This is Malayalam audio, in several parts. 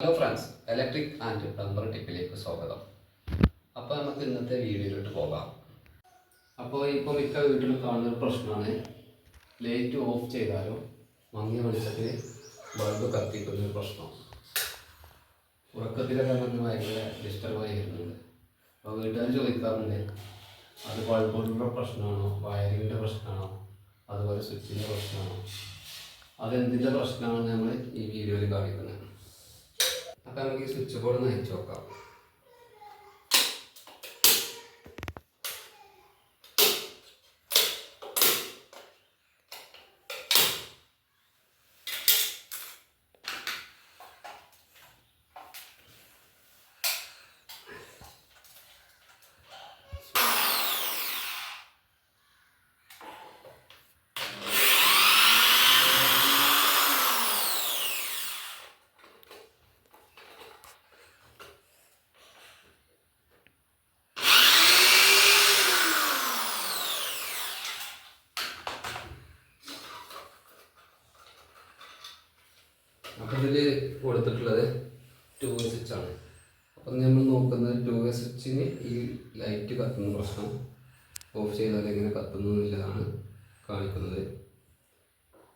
Hello friends electric and plumber ടിപ്പിലേക്ക് സ്വാഗതം. അപ്പോൾ നമുക്ക് ഇന്നത്തെ വീഡിയോയിലോട്ട് പോകാം. അപ്പോൾ ഇപ്പോൾ മിക്ക വീട്ടിലും കാണുന്ന ഒരു പ്രശ്നമാണ്. ലൈറ്റ് ഓഫ് ചെയ്താലോ മങ്ങിയ വെളിച്ചത്തിൽ ബൾബ് കത്തിക്കുന്ന ഒരു പ്രശ്നം. ഉറക്കത്തിലൊക്കെ നമുക്ക് ഭയങ്കര ഡിസ്റ്റർബായി വരുന്നുണ്ട്. അപ്പോൾ വീട്ടുകാർ ചോദിക്കാറുണ്ട് അത് ബൾബുകളുടെ പ്രശ്നമാണോ? വയറിങ്ങിന്റെ പ്രശ്നമാണോ? അതുപോലെ സ്വിച്ചിന്റെ പ്രശ്നമാണോ? അതെന്തിന്റെ പ്രശ്നമാണെന്ന് നമ്മൾ ഈ വീഡിയോയിൽ കാണിക്കുന്നത് അപ്പം നമുക്ക് ഈ സ്വിച്ച് ബോർഡ് ഒന്ന് അയച്ചു നോക്കാം. അപ്പം കൊടുത്തിട്ടുള്ളത് ടു വേ സ്വിച്ചാണ് അപ്പം നമ്മൾ നോക്കുന്നത് ടു വേ സ്വിച്ചിന് ഈ ലൈറ്റ് കത്തുന്ന പ്രശ്നം ഓഫ് ചെയ്താൽ എങ്ങനെ കത്തുന്നു എന്നുള്ളതാണ് കാണിക്കുന്നത്.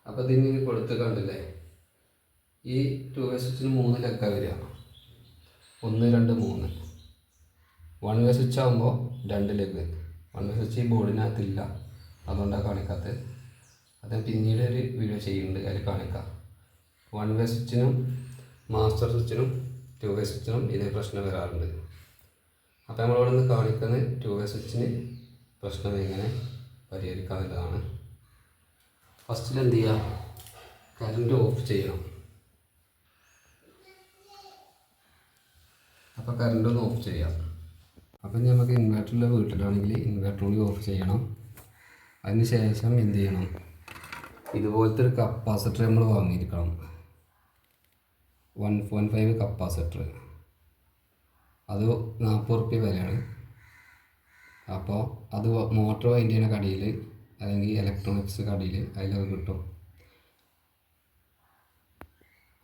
അപ്പോൾ ഇതിന് കൊടുത്ത് കണ്ടില്ലേ? ഈ ടു വേ സ്വിച്ചിന് മൂന്ന് ലക്ക വരിക. ഒന്ന് രണ്ട് മൂന്ന്. വൺ വേ സ്വിച്ച് ആകുമ്പോൾ രണ്ട് ലെഗ്. വൺ വേ സ്വിച്ച് ഈ ബോർഡിനകത്തില്ല അതുകൊണ്ടാണ് കാണിക്കാത്തത്. അത് പിന്നീട് ഒരു വീഡിയോ ചെയ്യുന്നുണ്ട്. അതിൽ കാണിക്കാം. വൺ വേ സ്വിച്ചിനും മാസ്റ്റർ സ്വിച്ചിനും ടു വേ സ്വിച്ചിനും ഇതേ പ്രശ്നം വരാറുണ്ട്. അപ്പോൾ നമ്മളിവിടെ നിന്ന് കാണിക്കുന്നത് ടു വേ സ്വിച്ചിന് പ്രശ്നം എങ്ങനെ പരിഹരിക്കാവുന്നതാണ് ഫസ്റ്റിൽ എന്ത് ചെയ്യുക കറണ്ട് ഓഫ് ചെയ്യണം. അപ്പോൾ കറണ്ട് ഒന്ന് ഓഫ് ചെയ്യാം. അപ്പം നമുക്ക് ഇൻവെർട്ടറുള്ള വീട്ടിലാണെങ്കിൽ ഇൻവെർട്ടർ കൂടി ഓഫ് ചെയ്യണം. അതിന് ശേഷം എന്ത് ചെയ്യണം? ഇതുപോലത്തെ ഒരു കപ്പാസിറ്റർ നമ്മൾ വാങ്ങിയിരിക്കണം. One point five capacitor. അത് നാൽപ്പത് റുപ്യ വിലയാണ്. അപ്പോൾ അത് മോട്ടർ വൈൻഡ് ചെയ്യുന്ന കടയിൽ അല്ലെങ്കിൽ ഇലക്ട്രോണിക്സ് കടയിൽ അതിലൊക്കെ കിട്ടും.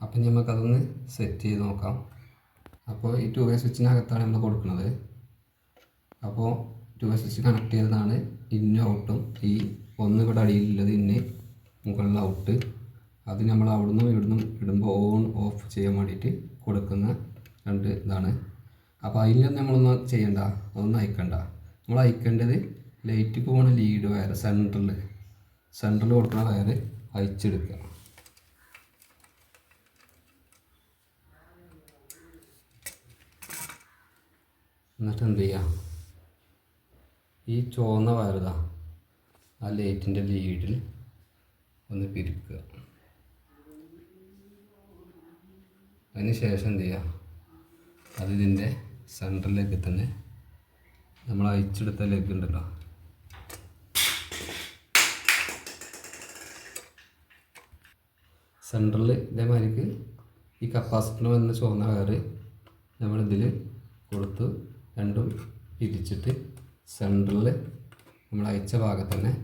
അപ്പം നമുക്കതൊന്ന് സെറ്റ് ചെയ്ത് നോക്കാം. അപ്പോൾ ഈ ടു വേ സ്വിച്ചിനകത്താണ് നമ്മൾ കൊടുക്കുന്നത്. അപ്പോൾ ടു വേ സ്വിച്ച് കണക്ട് ചെയ്തതാണ് ഇന്നും ഔട്ടും ഈ ഒന്ന് ഇവിടെ അടിയിലുള്ളത് ഇന്ന് മുകളിൽ ഔട്ട് അത് നമ്മൾ അവിടുന്ന് ഇവിടുന്ന് ഇടുമ്പോൾ ഓൺ ഓഫ് ചെയ്യാൻ വേണ്ടിയിട്ട് കൊടുക്കുന്ന രണ്ട് ഇതാണ്. അപ്പോൾ അതിലൊന്നും നമ്മളൊന്നും ചെയ്യണ്ട അതൊന്നും അയക്കണ്ട. നമ്മൾ അയക്കേണ്ടത് ലൈറ്റ് പോകുന്ന ലീഡ് വയർ സെന്ററിൽ സെന്ററിൽ കൊടുക്കുന്ന വയർ അയച്ചെടുക്കുക എന്നിട്ട് എന്ത് ചെയ്യുക ഈ ചുവന്ന വയറുതാ ആ ലൈറ്റിന്റെ ലീഡിൽ ഒന്ന് പിരിക്കുക. അതിന് ശേഷം എന്ത് ചെയ്യുക അത് ഇതിന്റെ സെന്ററിലേക്ക് തന്നെ നമ്മൾ അയച്ചെടുത്ത ലെഗ് ഉണ്ടല്ലോ. സെന്ററിൽ ഇതേമാതിരിക്ക് ഈ കപ്പാസിറ്റർ വന്ന ചുവന്ന വയറ് നമ്മളിതിൽ കൊടുത്ത് രണ്ടും പിരിച്ചിട്ട് സെന്ററിൽ നമ്മൾ അയച്ച ഭാഗത്ത് തന്നെ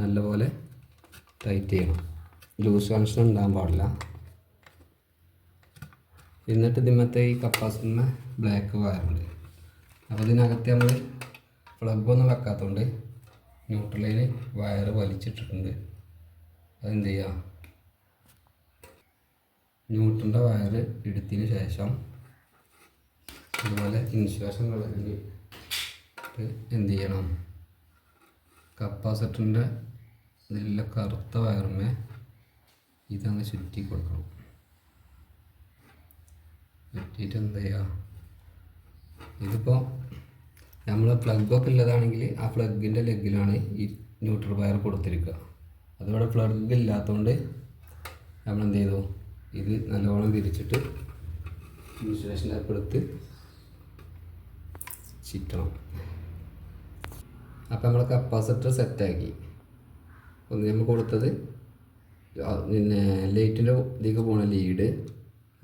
നല്ലപോലെ ടൈറ്റ് ചെയ്യണം. ലൂസ് കണക്ഷൻ ഉണ്ടാകാൻ പാടില്ല. എന്നിട്ട് ഇതിമത്തെ ഈ കപ്പാസിറ്റിന്മേ ബ്ലാക്ക് വയറുണ്ട് അപ്പോൾ ഇതിനകത്ത് നമ്മൾ പ്ലഗ് ഒന്നും വെക്കാത്തതുകൊണ്ട് ന്യൂട്രലിൽ വയർ വലിച്ചിട്ടിട്ടുണ്ട്. അതെന്ത് ചെയ്യുക ന്യൂട്രന്റെ വയർ എടുത്തതിന് ശേഷം അതുപോലെ ഇൻസുലേഷൻ കളറിൽ എന്ത് ചെയ്യണം? കപ്പാസിറ്ററിന്റെ നല്ല കറുത്ത വയറുമേ ഇതങ്ങ് ചുറ്റി കൊടുക്കണം. ചുറ്റിയിട്ട് എന്ത് ചെയ്യുക ഇതിപ്പോൾ നമ്മൾ പ്ലഗൊക്കെ ഉള്ളതാണെങ്കിൽ ആ പ്ലഗിന്റെ ലെഗിലാണ് ഈ ന്യൂട്രൽ വയർ കൊടുത്തിരിക്കുക. അതിവിടെ പ്ലഗ് ഇല്ലാത്തതുകൊണ്ട് നമ്മൾ എന്ത് ചെയ്തു? ഇത് നല്ലോണം തിരിച്ചിട്ട് ഇൻസുലേഷൻ ടാപ്പ് എടുത്ത് ചുറ്റണം. അപ്പോൾ നമ്മൾ കപ്പാസിറ്റർ സെറ്റാക്കി ഒന്ന് നമ്മൾ കൊടുത്തത് പിന്നെ ലൈറ്റിന്റെ ഇതിലേക്ക് പോണ ലീഡ്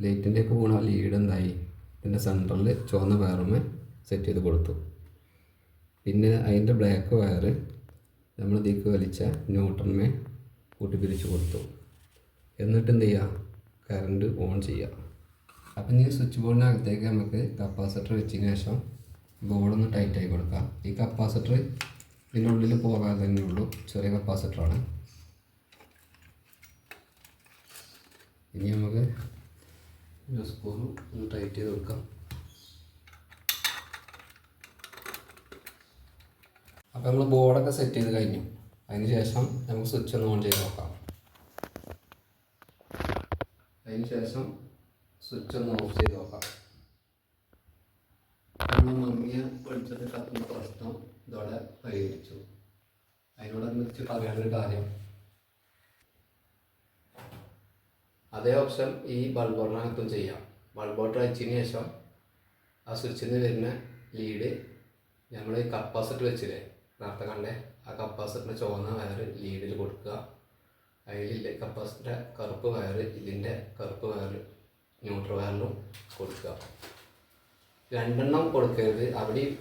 ലൈറ്റിന്റെ ഒക്കെ പോകണ ലീഡ് എന്തായി? ഇതിന്റെ സെന്ററിൽ ചുവന്ന വയറുമേ സെറ്റ് ചെയ്ത് കൊടുത്തു. പിന്നെ അതിന്റെ ബ്ലാക്ക് വയർ നമ്മൾ ഇതിലേക്ക് വലിച്ച ന്യൂട്രന്മേ കൂട്ടിപ്പിരിച്ച് കൊടുത്തു. എന്നിട്ട് എന്ത് ചെയ്യുക കറണ്ട് ഓൺ ചെയ്യുക അപ്പം ഇനി സ്വിച്ച് ബോർഡിനകത്തേക്ക് നമുക്ക് കപ്പാസിറ്റർ വെച്ചതിന് ശേഷം ബോർഡൊന്ന് ടൈറ്റായി കൊടുക്കാം. ഈ കപ്പാസിറ്റർ ഇതിന്റെ ഉള്ളിൽ പോകാതെ തന്നെ ഉള്ളൂ. ചെറിയ കപ്പാസിറ്ററാണ് ഇനി നമുക്ക് സ്പൂണും ഒന്ന് ടൈറ്റ് ചെയ്ത് കൊടുക്കാം. അപ്പോൾ നമ്മൾ ബോർഡൊക്കെ സെറ്റ് ചെയ്ത് കഴിഞ്ഞു. അതിന് ശേഷം നമുക്ക് സ്വിച്ച് ഒന്ന് ഓൺ ചെയ്ത് നോക്കാം. അതിന് ശേഷം സ്വിച്ച് ഒന്ന് ഓഫ് ചെയ്ത് നോക്കാം. നമ്മൾ മമ്മിയെ പഠിച്ചിട്ട് കത്തുന്ന പ്രശ്നം ഇതോടെ പരിഹരിച്ചു. അതിനോടനുബന്ധിച്ച് പറയാനൊരു കാര്യം. അതേ ഓപ്ഷൻ ഈ ബൾബോറിനകത്തും ചെയ്യാം. ബൾബോട്ട് വെച്ചതിന് ശേഷം ആ സ്വിച്ചിൽ നിന്ന് വരുന്ന ലീഡ് നമ്മൾ കപ്പാസിറ്റർ വെച്ചില്ലേ? നേരത്തെ കണ്ടേ? ആ കപ്പാസിറ്ററിന്റെ ചുവന്ന വയർ ലീഡിൽ കൊടുക്കുക. അതിലില്ലേ? കപ്പാസിറ്ററിന്റെ കറുപ്പ് വയർ ഇതിന്റെ കറുപ്പ് വയർ ന്യൂട്രൽ വയറിലും കൊടുക്കുക. രണ്ടെണ്ണം കൊടുക്കരുത്. അവിടെ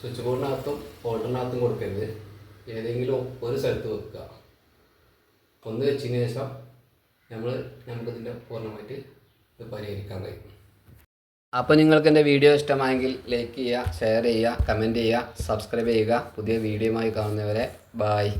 സ്വിച്ച് ബോർഡിനകത്തും ഹോൾഡറിനകത്തും കൊടുക്കരുത്. ഏതെങ്കിലും ഒരു സ്ഥലത്ത് വെക്കുക. ഒന്ന് വെച്ചതിന് ശേഷം നമ്മൾ നമുക്കിതിന്റെ പൂർണമായിട്ട് ഇത് പരിഹരിക്കാൻ കഴിയും. അപ്പോൾ നിങ്ങൾക്ക് എന്റെ വീഡിയോ ഇഷ്ടമായെങ്കിൽ ലൈക്ക് ചെയ്യുക ഷെയർ ചെയ്യുക കമന്റ് ചെയ്യുക സബ്സ്ക്രൈബ് ചെയ്യുക. പുതിയ വീഡിയോയുമായി കാണുന്നവരെ ബായ്